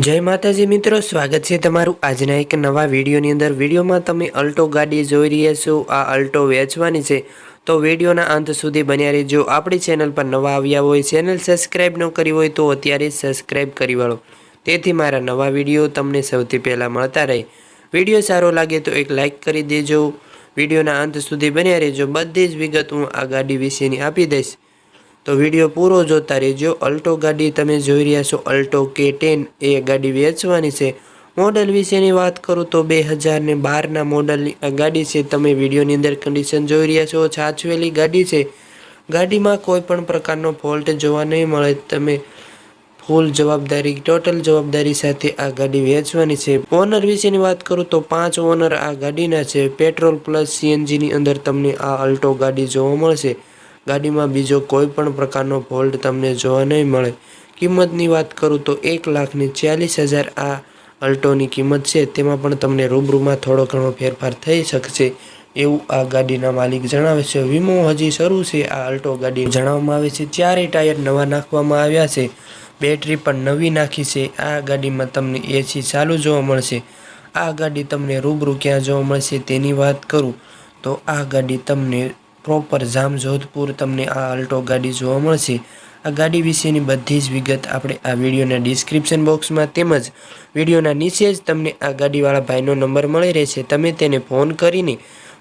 જય માતાજી મિત્રો, સ્વાગત છે તમારું આજના એક નવા વિડીયોની અંદર. વિડીયોમાં તમે અલ્ટો ગાડી જોઈ રહ્યા છો, આ અલ્ટો વેચવાની છે. તો વિડીયોના અંત સુધી બન્યા રહેજો. આપણી ચેનલ પર નવા આવ્યા હોય, ચેનલ સબસ્ક્રાઈબ ન કરી હોય તો અત્યારે સબસ્ક્રાઈબ કરી વાળો. તેથી મારા નવા વીડિયો તમને સૌથી પહેલાં મળતા રહે. વીડિયો સારો લાગે તો એક લાઇક કરી દેજો. વિડીયોના અંત સુધી બન્યા રહેજો. બધી જ વિગત હું આ ગાડી વિશેની આપી દઈશ. તો વીડિયો પૂરો જોતા રહેજો. અલ્ટો ગાડી તમે જોઈ રહ્યા છો, અલ્ટો કે ટેન. એ ગાડી વેચવાની છે. મોડલ વિશેની વાત કરું તો બે હજાર ને બારના મોડલની આ ગાડી છે. તમે વિડીયોની અંદર કન્ડિશન જોઈ રહ્યા છો, છાછવેલી ગાડી છે. ગાડીમાં કોઈ પણ પ્રકારનો ફોલ્ટ જોવા નહીં મળે. તમે ફૂલ જવાબદારી ટોટલ જવાબદારી સાથે આ ગાડી વેચવાની છે. ઓનર વિશેની વાત કરું તો પાંચ ઓનર આ ગાડીના છે. પેટ્રોલ પ્લસ સીએનજીની અંદર તમને આ અલ્ટો ગાડી જોવા મળશે. ગાડીમાં બીજો કોઈ પણ પ્રકારનો ફોલ્ટ તમને જોવા નહીં મળે. કિંમતની વાત કરું તો એક લાખની ચાલીસ હજાર આ અલ્ટોની કિંમત છે. તેમાં પણ તમને રૂબરૂમાં થોડો ઘણો ફેરફાર થઈ શકશે એવું આ ગાડીના માલિક જણાવે છે. વીમો હજી શરૂ છે. આ અલ્ટો ગાડી જણાવવામાં આવે છે. ચારે ટાયર નવા નાખવામાં આવ્યા છે. બેટરી પણ નવી નાખી છે. આ ગાડીમાં તમને એસી ચાલુ જોવા મળશે. આ ગાડી તમને રૂબરૂ ક્યાં જોવા મળશે તેની વાત કરું તો આ ગાડી તમને પ્રોપર જામ જોધપુર તમને આ અલ્ટો ગાડી જોવા મળશે. આ ગાડી વિશેની બધી જ વિગત આપણે આ વિડીયોના ડિસ્ક્રિપ્શન બોક્સમાં તેમજ વિડીયોના નીચે જ તમને આ ગાડીવાળા ભાઈનો નંબર મળી રહેશે. તમે તેને ફોન કરીને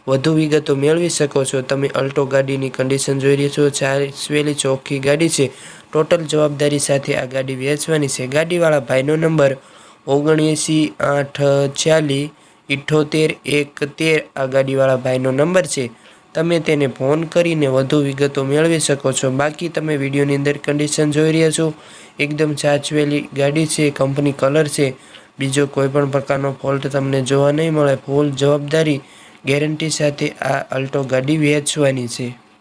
વધુ વિગતો મેળવી શકો છો. તમે અલ્ટો ગાડીની કન્ડિશન જોઈ રહ્યા છો. ચારસવેલી ચોખ્ખી ગાડી છે. ટોટલ જવાબદારી સાથે આ ગાડી વેચવાની છે. ગાડીવાળા ભાઈનો નંબર ઓગણએંસી આઠ ચાલીસ ઇઠ્ઠોતેર એક તેર આ ગાડીવાળા ભાઈનો નંબર છે. તમે તેને ફોન કરીને વધુ વિગતો મેળવી શકો છો. બાકી તમે વિડીયોની અંદર કન્ડિશન જોઈ રહ્યા છો. એકદમ સાચવેલી ગાડી છે કંપની કલર છે. બીજો કોઈપણ પ્રકારનો ફોલ્ટ તમને જોવા નહીં મળે. ફૂલ જવાબદારી ગેરંટી સાથે આ અલ્ટો ગાડી વેચવાની છે.